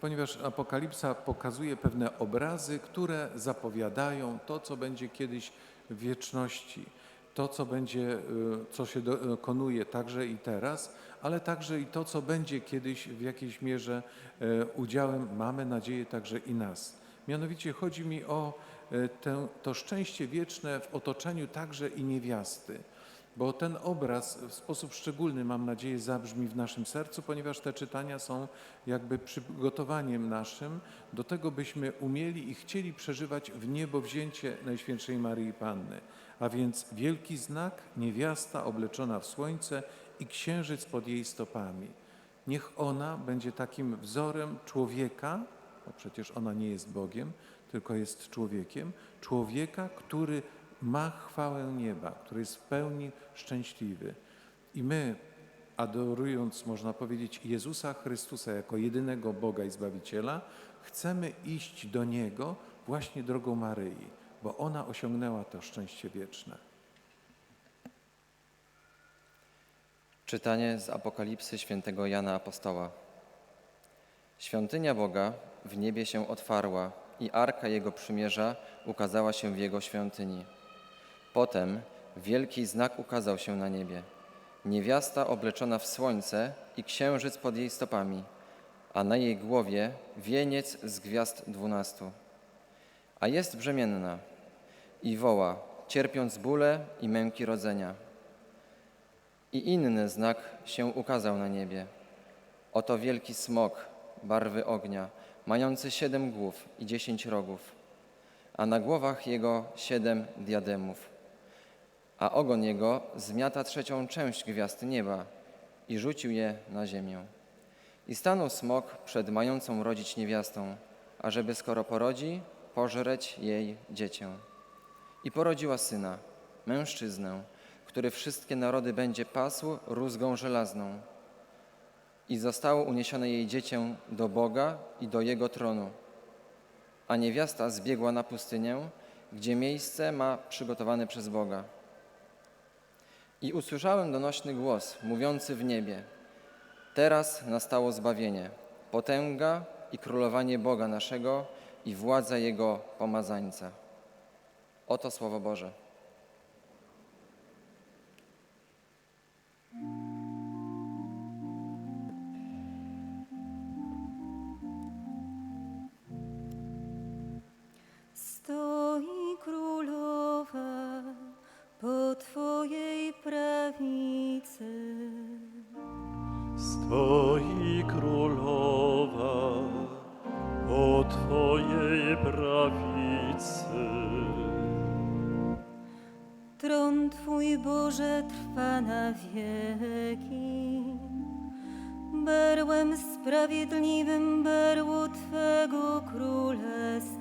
ponieważ Apokalipsa pokazuje pewne obrazy, które zapowiadają to, co będzie kiedyś w wieczności, to, co będzie, y, co się dokonuje także i teraz, ale także i to, co będzie kiedyś w jakiejś mierze y, udziałem, mamy nadzieję, także i nas. Mianowicie chodzi mi o y, to szczęście wieczne w otoczeniu także i niewiasty bo ten obraz w sposób szczególny, mam nadzieję, zabrzmi w naszym sercu, ponieważ te czytania są jakby przygotowaniem naszym do tego, byśmy umieli i chcieli przeżywać w niebo wzięcie Najświętszej Maryi Panny. A więc wielki znak, niewiasta obleczona w słońce i księżyc pod jej stopami. Niech ona będzie takim wzorem człowieka, bo przecież ona nie jest Bogiem, tylko jest człowiekiem, człowieka, który ma chwałę nieba, który jest w pełni szczęśliwy. I my, adorując, można powiedzieć, Jezusa Chrystusa jako jedynego Boga i Zbawiciela, chcemy iść do Niego właśnie drogą Maryi, bo ona osiągnęła to szczęście wieczne. Czytanie z Apokalipsy świętego Jana Apostoła. Świątynia Boga w niebie się otwarła i arka Jego przymierza ukazała się w Jego świątyni. Potem wielki znak ukazał się na niebie. Niewiasta obleczona w słońce i księżyc pod jej stopami, a na jej głowie wieniec z gwiazd dwunastu. A jest brzemienna i woła, cierpiąc bóle i męki rodzenia. I inny znak się ukazał na niebie. Oto wielki smok barwy ognia, mający siedem głów i dziesięć rogów, a na głowach jego siedem diademów a ogon jego zmiata trzecią część gwiazd nieba i rzucił je na ziemię. I stanął smok przed mającą rodzić niewiastą, ażeby skoro porodzi, pożreć jej dziecię. I porodziła syna, mężczyznę, który wszystkie narody będzie pasł rózgą żelazną. I zostało uniesione jej dziecię do Boga i do Jego tronu. A niewiasta zbiegła na pustynię, gdzie miejsce ma przygotowane przez Boga i usłyszałem donośny głos mówiący w niebie: Teraz nastało zbawienie, potęga i królowanie Boga naszego i władza Jego pomazańca. Oto Słowo Boże. Stoi królowa po Twojej prawicy. Stoi królowa po Twojej prawicy. Tron Twój Boże trwa na wieki. Berłem sprawiedliwym berło Twego królestwa.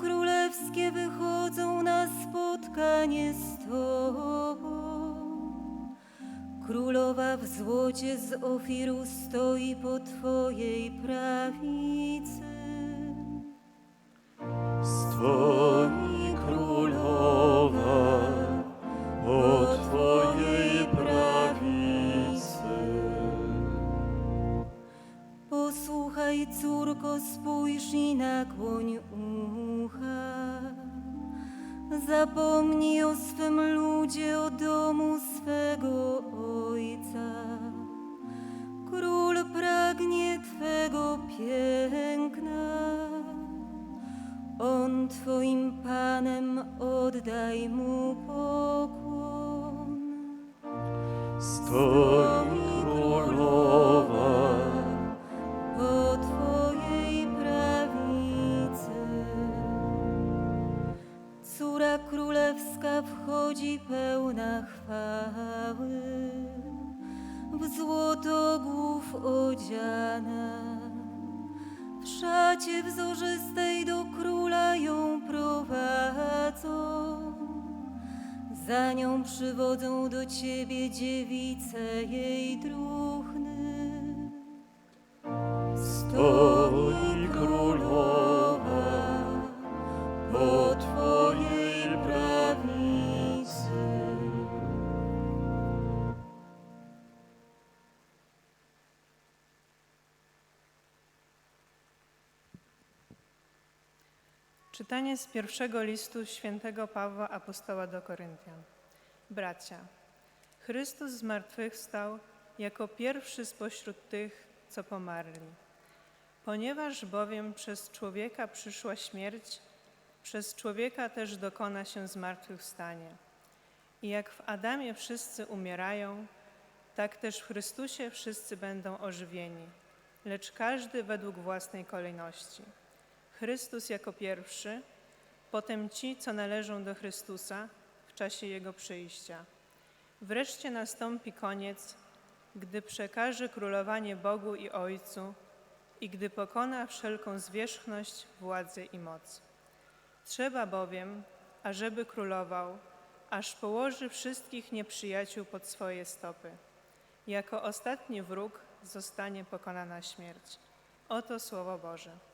Królewskie wychodzą na spotkanie z Tobą. Królowa w złocie z ofiru stoi po Twojej prawicy. Stoi Posłuchaj, córko, spójrz i nakłoń ucha. Zapomnij o swym ludzie, o domu swego ojca. Król pragnie Twego piękna. On Twoim Panem oddaj Mu pokłon. Stoi wchodzi pełna chwały, w złoto głów odziana. W szacie wzorzystej do króla ją prowadzą. Za nią przywodzą do Ciebie dziewice jej druchny. Stoi Czytanie z pierwszego listu świętego Pawła apostoła do Koryntian. Bracia, Chrystus zmartwychwstał jako pierwszy spośród tych, co pomarli. Ponieważ bowiem przez człowieka przyszła śmierć, przez człowieka też dokona się zmartwychwstanie. I jak w Adamie wszyscy umierają, tak też w Chrystusie wszyscy będą ożywieni, lecz każdy według własnej kolejności. Chrystus jako pierwszy, potem ci, co należą do Chrystusa w czasie Jego przyjścia. Wreszcie nastąpi koniec, gdy przekaże królowanie Bogu i Ojcu i gdy pokona wszelką zwierzchność, władzę i moc. Trzeba bowiem, ażeby królował, aż położy wszystkich nieprzyjaciół pod swoje stopy. Jako ostatni wróg zostanie pokonana śmierć. Oto Słowo Boże.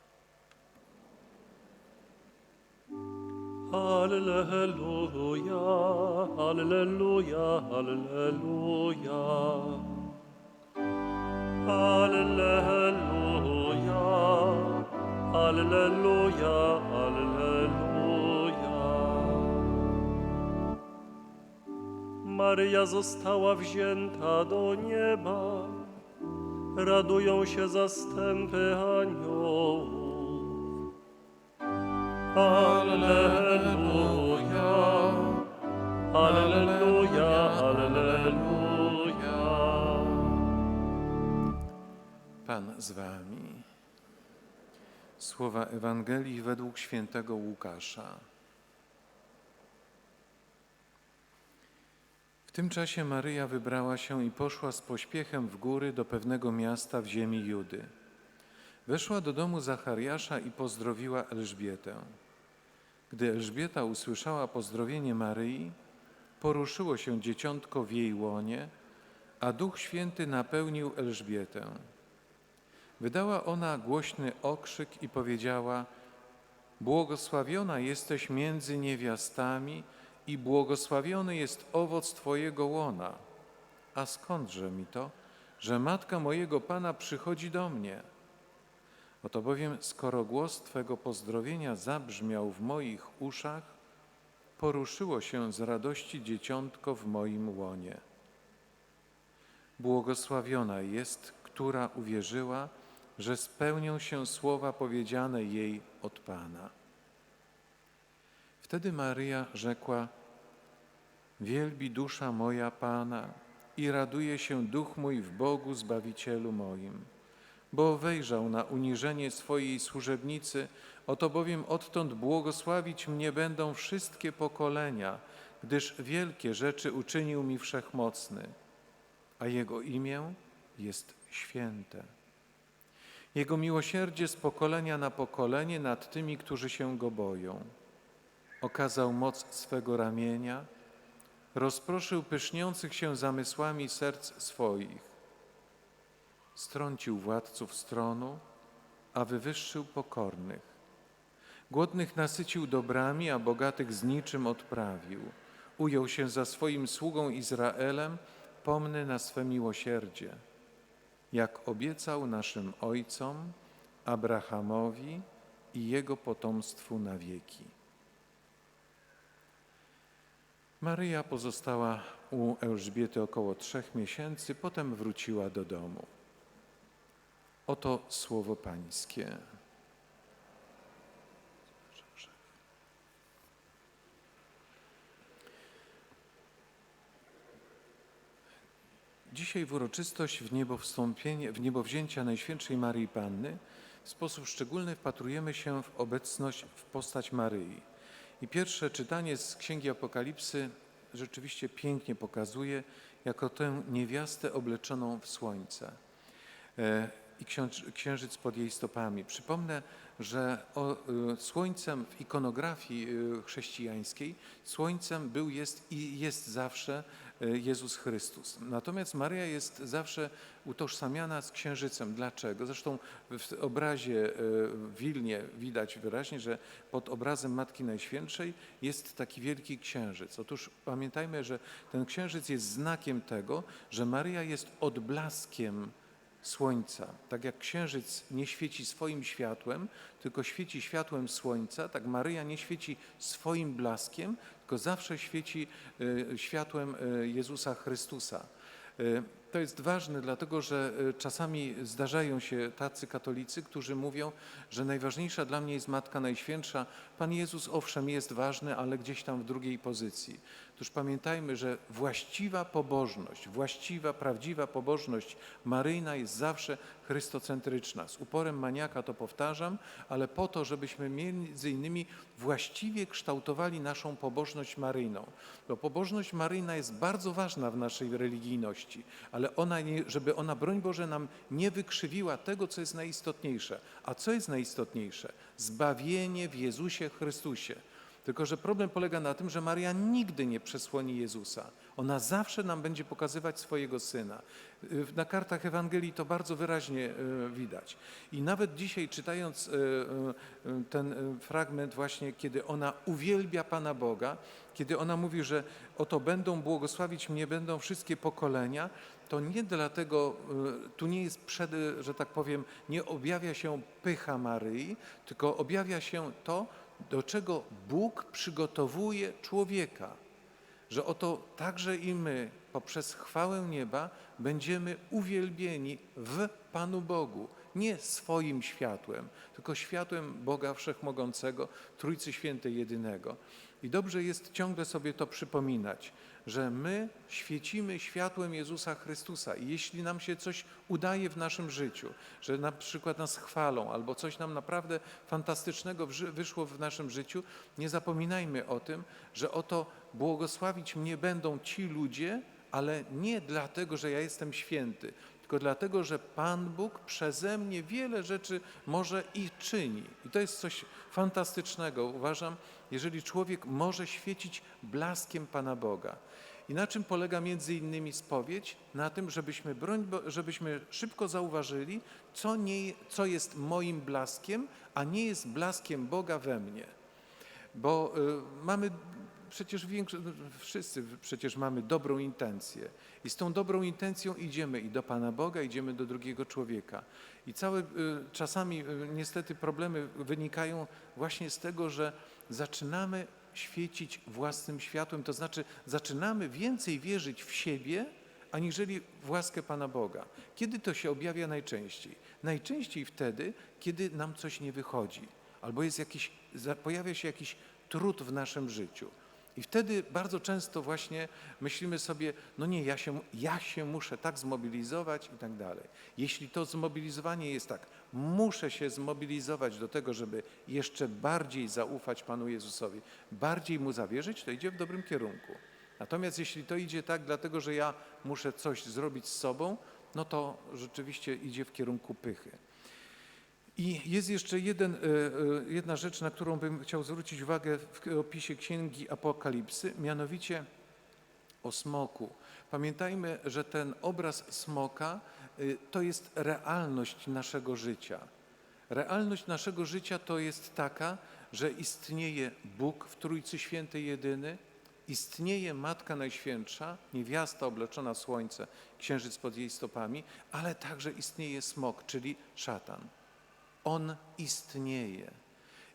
Alleluja, Alleluja, Alleluja. Alleluja, Alleluja, Alleluja. Maryja została wzięta do nieba. Radują się zastępy aniołów. Alleluja, Alleluja, Alleluja. Pan z wami. Słowa Ewangelii według świętego Łukasza. W tym czasie Maryja wybrała się i poszła z pośpiechem w góry do pewnego miasta w ziemi Judy. Weszła do domu Zachariasza i pozdrowiła Elżbietę. Gdy Elżbieta usłyszała pozdrowienie Maryi, poruszyło się dzieciątko w jej łonie, a Duch Święty napełnił Elżbietę. Wydała ona głośny okrzyk i powiedziała: Błogosławiona jesteś między niewiastami i błogosławiony jest owoc Twojego łona. A skądże mi to, że matka mojego Pana przychodzi do mnie? Oto bowiem, skoro głos Twego pozdrowienia zabrzmiał w moich uszach, poruszyło się z radości dzieciątko w moim łonie. Błogosławiona jest, która uwierzyła, że spełnią się słowa powiedziane jej od Pana. Wtedy Maryja rzekła: Wielbi dusza moja Pana i raduje się duch mój w Bogu Zbawicielu moim, bo wejrzał na uniżenie swojej służebnicy, oto bowiem odtąd błogosławić mnie będą wszystkie pokolenia, gdyż wielkie rzeczy uczynił mi Wszechmocny, a Jego imię jest święte. Jego miłosierdzie z pokolenia na pokolenie nad tymi, którzy się Go boją. Okazał moc swego ramienia, rozproszył pyszniących się zamysłami serc swoich. Strącił władców stronu, a wywyższył pokornych. Głodnych nasycił dobrami, a bogatych z niczym odprawił. Ujął się za swoim sługą Izraelem, pomny na swe miłosierdzie jak obiecał naszym ojcom, Abrahamowi i jego potomstwu na wieki. Maryja pozostała u Elżbiety około trzech miesięcy, potem wróciła do domu. Oto słowo Pańskie. Dzisiaj w uroczystość w niebo w niebo wzięcia Najświętszej Maryi Panny w sposób szczególny wpatrujemy się w obecność, w postać Maryi. I pierwsze czytanie z Księgi Apokalipsy rzeczywiście pięknie pokazuje jako tę niewiastę obleczoną w słońce e, i księżyc pod jej stopami. Przypomnę, że o, y, słońcem w ikonografii y, chrześcijańskiej słońcem był, jest i jest zawsze y, Jezus Chrystus. Natomiast Maryja jest zawsze utożsamiana z księżycem. Dlaczego? Zresztą w obrazie w Wilnie widać wyraźnie, że pod obrazem Matki Najświętszej jest taki wielki księżyc. Otóż pamiętajmy, że ten księżyc jest znakiem tego, że Maryja jest odblaskiem słońca. Tak jak księżyc nie świeci swoim światłem, tylko świeci światłem słońca, tak Maryja nie świeci swoim blaskiem, tylko zawsze świeci y, światłem y, Jezusa Chrystusa. Y, To jest ważne, dlatego że czasami zdarzają się tacy katolicy, którzy mówią, że najważniejsza dla mnie jest Matka Najświętsza. Pan Jezus owszem jest ważny, ale gdzieś tam w drugiej pozycji. Otóż pamiętajmy, że właściwa pobożność, właściwa, prawdziwa pobożność maryjna jest zawsze chrystocentryczna. Z uporem maniaka to powtarzam, ale po to, żebyśmy między innymi właściwie kształtowali naszą pobożność maryjną. Bo pobożność maryjna jest bardzo ważna w naszej religijności, ale ona nie, żeby ona, broń Boże, nam nie wykrzywiła tego, co jest najistotniejsze. A co jest najistotniejsze? Zbawienie w Jezusie Chrystusie. Tylko, że problem polega na tym, że Maria nigdy nie przesłoni Jezusa. Ona zawsze nam będzie pokazywać swojego Syna. Y, Na kartach Ewangelii to bardzo wyraźnie y, widać. I nawet dzisiaj czytając y, ten fragment właśnie, kiedy ona uwielbia Pana Boga, kiedy ona mówi, że oto będą błogosławić mnie, będą wszystkie pokolenia, to nie dlatego, tu nie jest przed, że tak powiem, nie objawia się pycha Maryi, tylko objawia się to, do czego Bóg przygotowuje człowieka. Że oto także i my poprzez chwałę nieba będziemy uwielbieni w Panu Bogu. Nie swoim światłem, tylko światłem Boga Wszechmogącego, Trójcy Świętej Jedynego. I dobrze jest ciągle sobie to przypominać, że my świecimy światłem Jezusa Chrystusa. I jeśli nam się coś udaje w naszym życiu, że na przykład nas chwalą albo coś nam naprawdę fantastycznego wyszło w naszym życiu, nie zapominajmy o tym, że oto błogosławić mnie będą ci ludzie, ale nie dlatego, że ja jestem święty, tylko dlatego, że Pan Bóg przeze mnie wiele rzeczy może i czyni. I to jest coś fantastycznego, uważam, jeżeli człowiek może świecić blaskiem Pana Boga. I na czym polega między innymi spowiedź? Na tym, żebyśmy, broń, żebyśmy szybko zauważyli, co, nie, co jest moim blaskiem, a nie jest blaskiem Boga we mnie. Bo y, mamy przecież większość, wszyscy przecież mamy dobrą intencję. I z tą dobrą intencją idziemy i do Pana Boga, idziemy do drugiego człowieka. I całe y, czasami y, niestety problemy wynikają właśnie z tego, że zaczynamy świecić własnym światłem, to znaczy zaczynamy więcej wierzyć w siebie, aniżeli w łaskę Pana Boga. Kiedy to się objawia najczęściej? Najczęściej wtedy, kiedy nam coś nie wychodzi, albo jest jakiś, pojawia się jakiś trud w naszym życiu. I wtedy bardzo często właśnie myślimy sobie, no nie, ja się, ja się muszę tak zmobilizować i tak dalej. Jeśli to zmobilizowanie jest tak, muszę się zmobilizować do tego, żeby jeszcze bardziej zaufać Panu Jezusowi, bardziej Mu zawierzyć, to idzie w dobrym kierunku. Natomiast jeśli to idzie tak, dlatego że ja muszę coś zrobić z sobą, no to rzeczywiście idzie w kierunku pychy. I jest jeszcze jeden, e, e, jedna rzecz, na którą bym chciał zwrócić uwagę w opisie Księgi Apokalipsy, mianowicie o smoku. Pamiętajmy, że ten obraz smoka y, to jest realność naszego życia. Realność naszego życia to jest taka, że istnieje Bóg w Trójcy Świętej Jedyny, istnieje Matka Najświętsza, niewiasta obleczona w słońce, księżyc pod jej stopami, ale także istnieje smok, czyli szatan. On istnieje.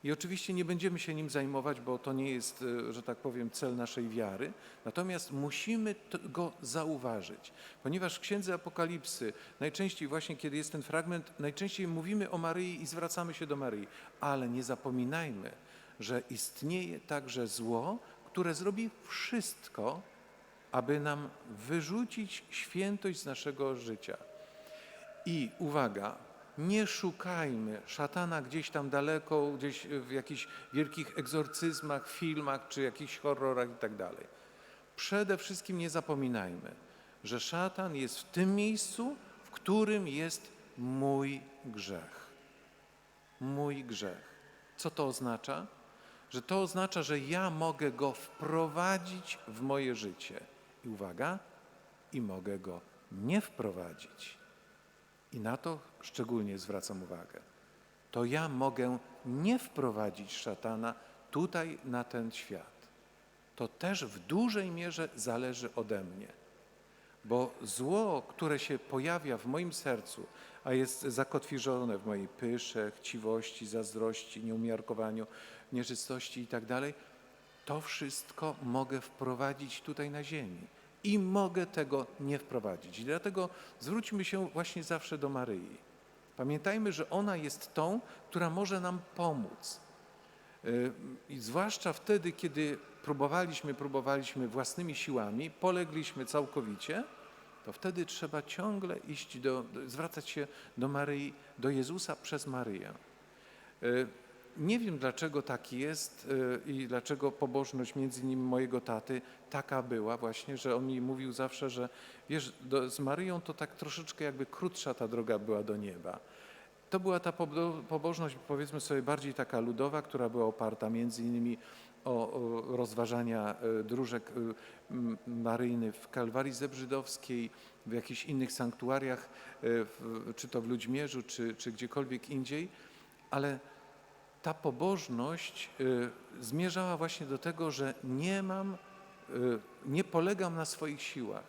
I oczywiście nie będziemy się nim zajmować, bo to nie jest, e, że tak powiem, cel naszej wiary. Natomiast musimy go zauważyć, ponieważ w Księdze Apokalipsy, najczęściej właśnie kiedy jest ten fragment, najczęściej mówimy o Maryi i zwracamy się do Maryi, ale nie zapominajmy, że istnieje także zło, które zrobi wszystko, aby nam wyrzucić świętość z naszego życia. I uwaga, nie szukajmy szatana gdzieś tam daleko, gdzieś w jakichś wielkich egzorcyzmach, filmach czy jakichś horrorach i tak. Przede wszystkim nie zapominajmy, że szatan jest w tym miejscu, w którym jest mój grzech. Mój grzech. Co to oznacza? Że to oznacza, że ja mogę go wprowadzić w moje życie. I uwaga, i mogę go nie wprowadzić. I na to szczególnie zwracam uwagę. To ja mogę nie wprowadzić szatana tutaj na ten świat. To też w dużej mierze zależy ode mnie. Bo zło, które się pojawia w moim sercu, a jest zakotwiczone w mojej pysze, chciwości, zazdrości, nieumiarkowaniu, nieczystości i tak to wszystko mogę wprowadzić tutaj na ziemi. I mogę tego nie wprowadzić. I dlatego zwróćmy się właśnie zawsze do Maryi. Pamiętajmy, że ona jest tą, która może nam pomóc. Y, I zwłaszcza wtedy, kiedy próbowaliśmy, próbowaliśmy własnymi siłami, polegliśmy całkowicie, to wtedy trzeba ciągle iść do, zwracać się do Maryi, do Jezusa przez Maryję. Y, Nie wiem, dlaczego tak jest y, i dlaczego pobożność między innymi mojego taty taka była właśnie, że on mi mówił zawsze, że wiesz, do, z Maryją to tak troszeczkę jakby krótsza ta droga była do nieba. To była ta pobo- pobożność, powiedzmy sobie, bardziej taka ludowa, która była oparta między innymi o, o rozważania e, dróżek e, m, maryjnych w Kalwarii Zebrzydowskiej, w jakichś innych sanktuariach, czy to w Ludźmierzu, czy, czy gdziekolwiek indziej, ale ta pobożność y, zmierzała właśnie do tego, że nie mam, y, nie polegam na swoich siłach.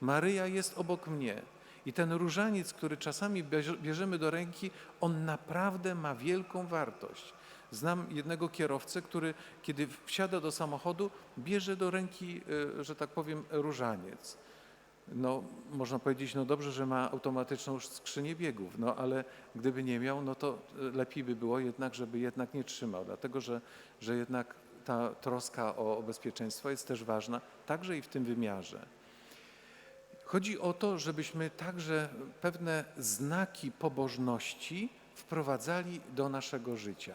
Maryja jest obok mnie. I ten różaniec, który czasami bierze- bierzemy do ręki, on naprawdę ma wielką wartość. Znam jednego kierowcę, który kiedy wsiada do samochodu, bierze do ręki, y, że tak powiem, różaniec. No, można powiedzieć, no dobrze, że ma automatyczną skrzynię biegów, no ale gdyby nie miał, no to e, lepiej by było jednak, żeby jednak nie trzymał, dlatego że, że jednak ta troska o, o bezpieczeństwo jest też ważna, także i w tym wymiarze. Chodzi o to, żebyśmy także pewne znaki pobożności wprowadzali do naszego życia.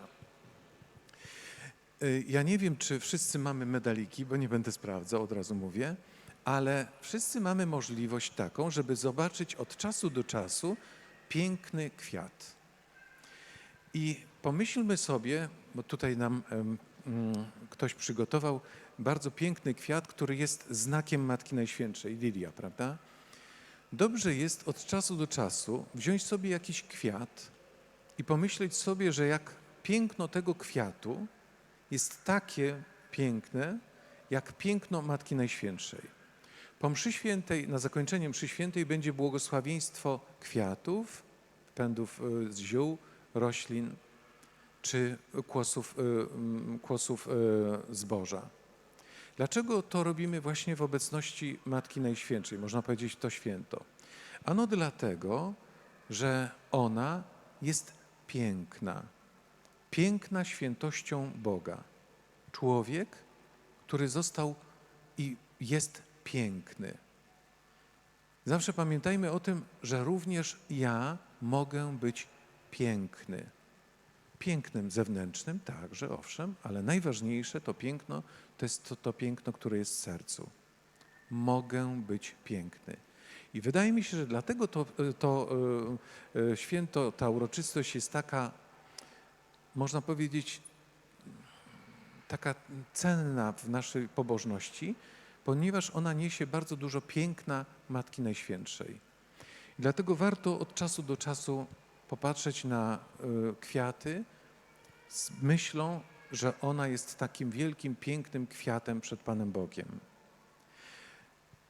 Y, Ja nie wiem, czy wszyscy mamy medaliki, bo nie będę sprawdzał, od razu mówię, ale wszyscy mamy możliwość taką, żeby zobaczyć od czasu do czasu piękny kwiat. I pomyślmy sobie, bo tutaj nam mm, ktoś przygotował bardzo piękny kwiat, który jest znakiem Matki Najświętszej, lilia, prawda? Dobrze jest od czasu do czasu wziąć sobie jakiś kwiat i pomyśleć sobie, że jak piękno tego kwiatu jest takie piękne, jak piękno Matki Najświętszej. Po mszy świętej, na zakończenie mszy świętej będzie błogosławieństwo kwiatów, pędów y, z ziół, roślin czy kłosów, y, mm, kłosów y, zboża. Dlaczego to robimy właśnie w obecności Matki Najświętszej? Można powiedzieć to święto. Ano dlatego, że ona jest piękna. Piękna świętością Boga. Człowiek, który został i jest piękny. Zawsze pamiętajmy o tym, że również ja mogę być piękny. Pięknym zewnętrznym, także, owszem, ale najważniejsze to piękno, to jest to, to piękno, które jest w sercu. Mogę być piękny. I wydaje mi się, że dlatego to, to e, e, święto, ta uroczystość jest taka, można powiedzieć, taka cenna w naszej pobożności, ponieważ ona niesie bardzo dużo piękna Matki Najświętszej. Dlatego warto od czasu do czasu popatrzeć na y, kwiaty z myślą, że ona jest takim wielkim, pięknym kwiatem przed Panem Bogiem.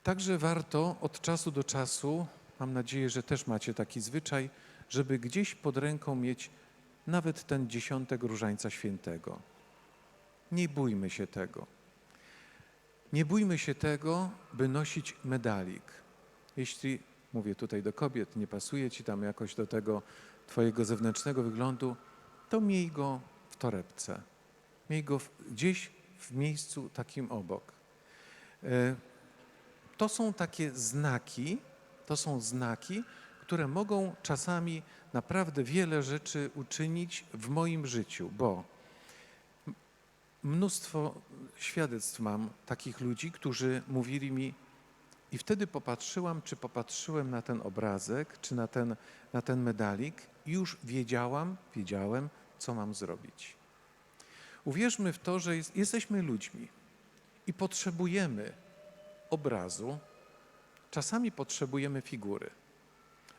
Także warto od czasu do czasu, mam nadzieję, że też macie taki zwyczaj, żeby gdzieś pod ręką mieć nawet ten dziesiątek różańca świętego. Nie bójmy się tego. Nie bójmy się tego, by nosić medalik. Jeśli, mówię tutaj do kobiet, nie pasuje ci tam jakoś do tego twojego zewnętrznego wyglądu, to miej go w torebce. Miej go w, gdzieś w miejscu takim obok. E, To są takie znaki, to są znaki, które mogą czasami naprawdę wiele rzeczy uczynić w moim życiu, bo mnóstwo świadectw mam takich ludzi, którzy mówili mi, i wtedy popatrzyłam, czy popatrzyłem na ten obrazek, czy na ten, na ten medalik, i już wiedziałam, wiedziałem, co mam zrobić. Uwierzmy w to, że jest, jesteśmy ludźmi i potrzebujemy obrazu, czasami potrzebujemy figury,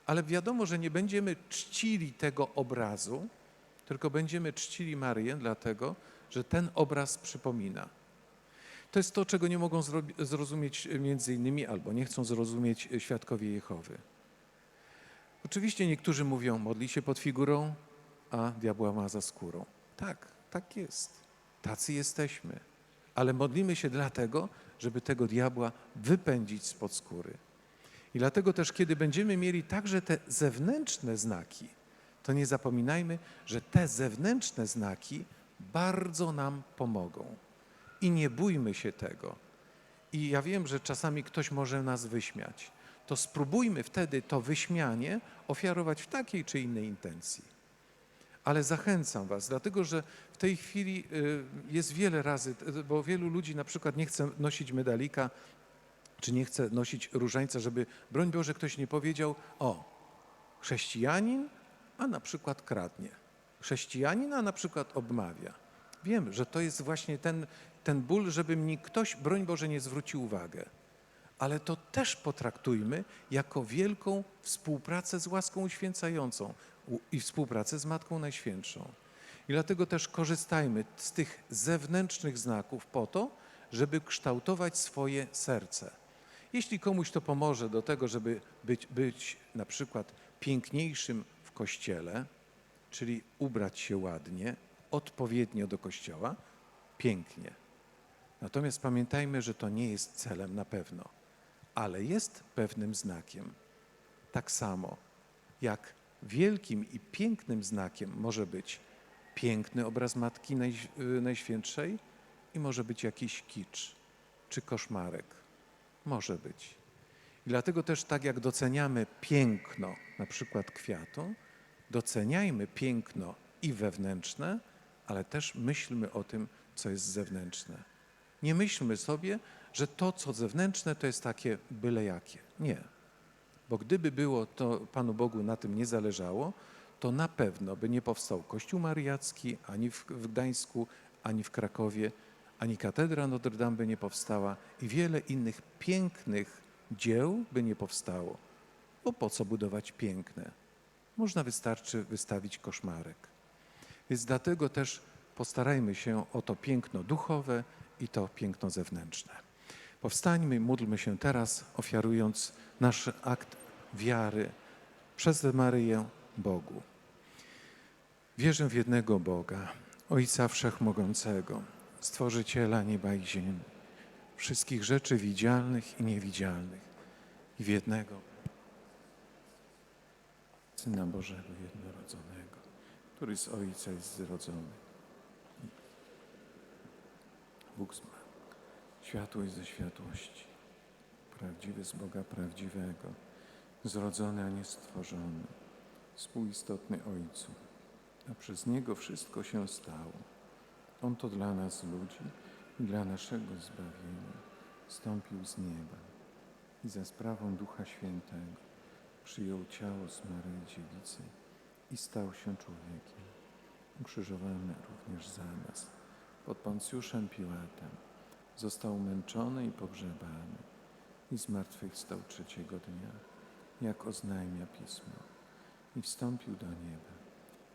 ale wiadomo, że nie będziemy czcili tego obrazu, tylko będziemy czcili Maryję, dlatego że ten obraz przypomina. To jest to, czego nie mogą zrozumieć e, między innymi albo nie chcą zrozumieć e, świadkowie Jehowy. Oczywiście niektórzy mówią, modli się pod figurą, a diabła ma za skórą. Tak, tak jest. Tacy jesteśmy. Ale modlimy się dlatego, żeby tego diabła wypędzić spod skóry. I dlatego też, kiedy będziemy mieli także te zewnętrzne znaki, to nie zapominajmy, że te zewnętrzne znaki bardzo nam pomogą. I nie bójmy się tego. I ja wiem, że czasami ktoś może nas wyśmiać. To spróbujmy wtedy to wyśmianie ofiarować w takiej czy innej intencji. Ale zachęcam Was, dlatego że w tej chwili y, jest wiele razy, bo wielu ludzi na przykład nie chce nosić medalika, czy nie chce nosić różańca, żeby, broń Boże, ktoś nie powiedział, o, chrześcijanin, a na przykład kradnie. Chrześcijanin, a na przykład obmawia. Wiem, że to jest właśnie ten, ten ból, żeby mi ktoś, broń Boże, nie zwrócił uwagę. Ale to też potraktujmy jako wielką współpracę z łaską uświęcającą i współpracę z Matką Najświętszą. I dlatego też korzystajmy z tych zewnętrznych znaków po to, żeby kształtować swoje serce. Jeśli komuś to pomoże do tego, żeby być, być na przykład piękniejszym w kościele, czyli ubrać się ładnie, odpowiednio do kościoła, pięknie. Natomiast pamiętajmy, że to nie jest celem na pewno, ale jest pewnym znakiem. Tak samo jak wielkim i pięknym znakiem może być piękny obraz Matki y, Najświętszej i może być jakiś kicz czy koszmarek. Może być. I dlatego też tak jak doceniamy piękno na przykład kwiatu, doceniajmy piękno i wewnętrzne, ale też myślmy o tym, co jest zewnętrzne. Nie myślmy sobie, że to, co zewnętrzne, to jest takie byle jakie. Nie. Bo gdyby było to Panu Bogu na tym nie zależało, to na pewno by nie powstał Kościół Mariacki ani w, w Gdańsku, ani w Krakowie, ani katedra Notre Dame by nie powstała i wiele innych pięknych dzieł by nie powstało. Bo po co budować piękne? Można wystarczy wystawić koszmarek. Więc dlatego też postarajmy się o to piękno duchowe i to piękno zewnętrzne. Powstańmy, módlmy się teraz, ofiarując nasz akt wiary przez Maryję Bogu. Wierzę w jednego Boga, Ojca Wszechmogącego, Stworzyciela nieba i ziemi, wszystkich rzeczy widzialnych i niewidzialnych, i w jednego Syna Bożego jednorodzonego, który z Ojca jest zrodzony. Bóg zmarł. Światłość ze światłości, prawdziwy z Boga prawdziwego, zrodzony, a nie stworzony, współistotny Ojcu, a przez Niego wszystko się stało. On to dla nas ludzi i dla naszego zbawienia stąpił z nieba i za sprawą Ducha Świętego przyjął ciało z Maryi Dziewicy i stał się człowiekiem, ukrzyżowany również za nas pod Poncjuszem Piłatem został męczony i pogrzebany i zmartwychwstał trzeciego dnia, jak oznajmia Pismo, i wstąpił do nieba.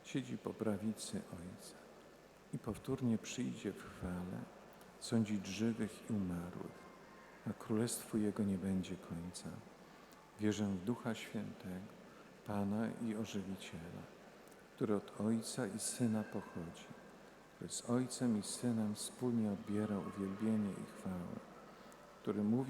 Siedzi po prawicy Ojca i powtórnie przyjdzie w chwale sądzić żywych i umarłych, a królestwu Jego nie będzie końca. Wierzę w Ducha Świętego, Pana i Ożywiciela, który od Ojca i Syna pochodzi, który z Ojcem i Synem wspólnie odbiera uwielbienie i chwałę, który mówił